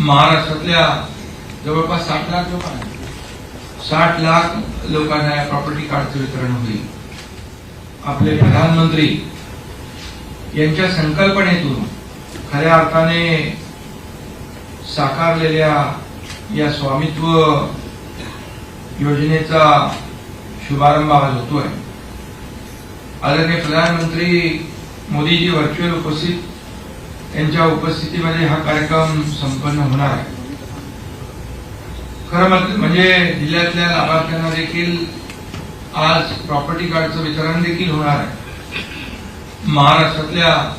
महाराष्ट्रातल्या जवळपास साठ लाख लोकांना साठ लाख लोकांना या प्रॉपर्टी कार्डचं वितरण होईल. आपले प्रधानमंत्री यांच्या संकल्पनेतून खऱ्या अर्थाने साकारलेल्या या स्वामित्व योजनेचा शुभारंभ आज होतोय. आदरणीय प्रधानमंत्री मोदीजी व्हर्च्युअल उपस्थित यांच्या उपस्थितीमध्ये हा कार्यक्रम संपन्न होणार आहे. खरं म्हणजे जिल्ह्यातल्या लाभार्थ्यांना देखील आज प्रॉपर्टी कार्डचं वितरण देखील होणार आहे. महाराष्ट्रातल्या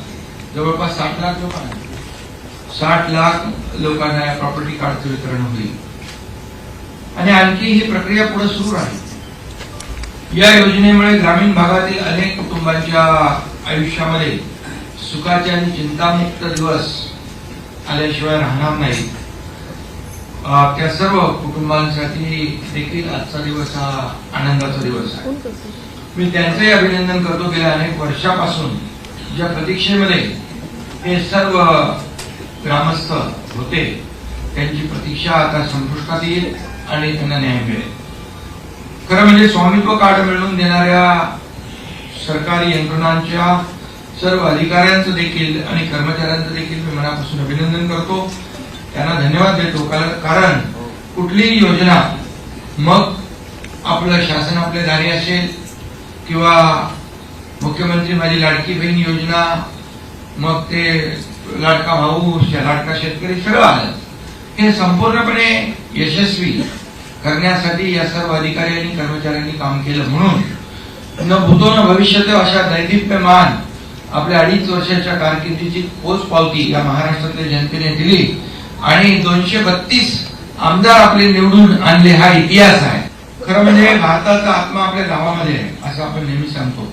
जवळपास साठ लाख लोकांना साठ लाख लोकांना या प्रॉपर्टी कार्डचं वितरण होईल. आणि आणखी ही प्रक्रिया पुढे सुरू राहील. या योजनेमुळे ग्रामीण भागातील अनेक कुटुंबांच्या आयुष्यामध्ये सुखाचे आणि चिंतामुक्त दिवस आल्याशिवाय राहणार नाही. त्या सर्व कुटुंबांसाठी देखील आजचा दिवस हा आनंदाचा दिवस आहे. मी त्यांचंही अभिनंदन करतो गेल्या अनेक वर्षापासून. ज्या प्रतीक्षेमध्ये हे सर्व ग्रामस्थ होते त्यांची प्रतीक्षा आता संपुष्टात येईल आणि त्यांना न्याय मिळेल. खरं म्हणजे स्वामित्व कार्ड मिळवून देणाऱ्या सरकारी यंत्रणांच्या सर्व अधिकाऱ्यांचं देखील आणि कर्मचाऱ्यांचं देखील मी मनापासून अभिनंदन करतो. त्यांना धन्यवाद देतो. कारण- कुठलीही योजना मग आपलं शासन आपले दारी असेल किंवा मुख्यमंत्री माझी लाडकी बहीण योजना मग ते लाडका भाऊ लाडका शेतकरी सगळं आलं. हे संपूर्णपणे यशस्वी करण्यासाठी या सर्व अधिकारी आणि कर्मचाऱ्यांनी काम केलं म्हणून. न भूतो न भविष्यात अशा दैदिप्यमान आपल्या अडीच वर्षाच्या कारकिर्दीची पोच पावती या महाराष्ट्रातल्या जनतेने दिली. आणि दोनशे बत्तीस आमदार आपले निवडून आणले हा इतिहास आहे. खरं म्हणजे भारताचा आत्मा आपल्या गावामध्ये आहे असं आपण नेहमी सांगतो.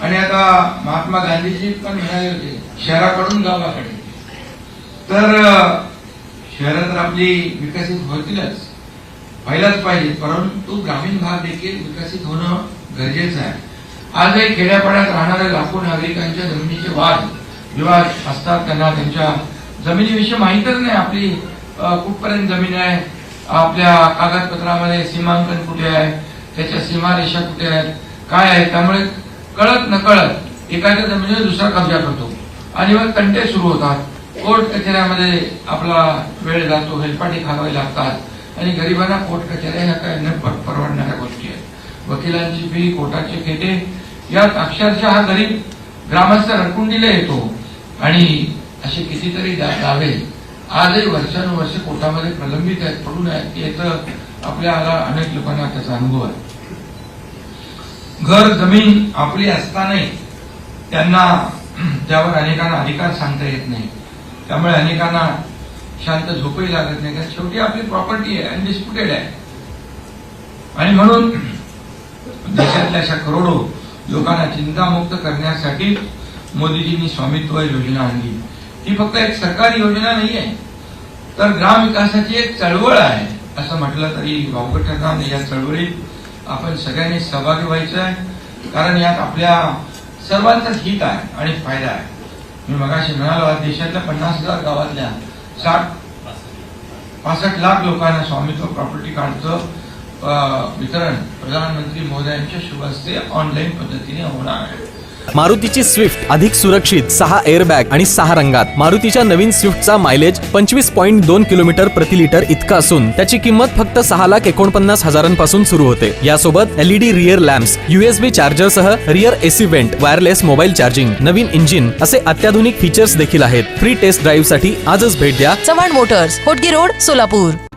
आणि आता महात्मा गांधीजी पण म्हणाले होते शहराकडून गावाकडे. तर शहरात तर आपली विकसित होतीलच. व्हायलाच पाहिजे परंतु ग्रामीण भाग देखील विकसित होणं गरजेचं आहे. आजही खेड्यापाड्यात राहणाऱ्या लाखो नागरिकांच्या जमिनीचे वाद विवाद असतात. त्यांना त्यांच्या जमिनीविषयी माहीतच नाही. आपली कुठपर्यंत जमीन आहे? आपल्या कागदपत्रामध्ये सीमांकन कुठे आहे? त्याच्या सीमारेषा कुठे आहेत? काय आहे? त्यामुळे कळत न कळत एखाद्या जमिनीवर दुसरा कब्जा करतो. आणि मग तंटे सुरू होतात. कोर्ट कचेऱ्यामध्ये आपला वेळ जातो. हेलपाटी खावावे लागतात. आणि गरिबांना कोर्ट कचेऱ्या ह्या काय न परवडणाऱ्या गोष्टी. वकिलांची फी कोर्टाचे खेटे यात अक्षरशः हा गरीब ग्रामस्थ रडकुंडीला येतो. आणि असे कितीतरी दावे आजही वर्षानुवर्ष कोर्टामध्ये प्रलंबित आहेत पडून आहेत. याचं आपल्याला अनेक लोकांना त्याचा अनुभव आहे. घर जमीन आपली असतानाही त्यांना त्यावर अनेकांना अधिकार सांगता येत नाही. त्यामुळे अनेकांना शांत झोपही लागत नाही. कारण शेवटी आपली प्रॉपर्टी आहे अनडिस्प्युटेड आहे. आणि म्हणून देशातल्या अशा करोडो लोकांना चिंतामुक्त करण्यासाठी मोदीजींनी स्वामित्व योजना आणली. ही फक्त एक सरकारी योजना नाही आहे तर ग्राम विकासाची एक चळवळ आहे असं म्हटलं तरी वावगं ठरणार या चळवळीत आपण सगळ्यांनी सहभागी व्हायचं आहे कारण यात आपल्या सर्वांचंच हित आहे आणि फायदा आहे. मी मगाशी म्हणालो देशातल्या पन्नास हजार गावातल्या साठ पासष्ट लाख लोकांना स्वामित्व प्रॉपर्टी कार्डचं वितरण प्रधानमंत्री ऑनलाईन पद्धतीने होणार आहे. मारुतीची स्विफ्ट अधिक सुरक्षित सहा एअरबॅग आणि सहा रंगात. मारुतीच्या नवीन स्विफ्टचा मायलेज पंचवीस पॉईंट दोन किलोमीटर प्रति लिटर इतका असून त्याची किंमत फक्त सहा लाख एकोणपन्नास हजारांपासून सुरू होते. यासोबत LED rear lamps USB charger सह rear AC vent wireless mobile charging नवीन इंजिन असे अत्याधुनिक फीचर्स देखील आहेत. फ्री टेस्ट ड्राईव्हसाठी आजच भेट द्या. Chavan motors Hotgi road Solapur.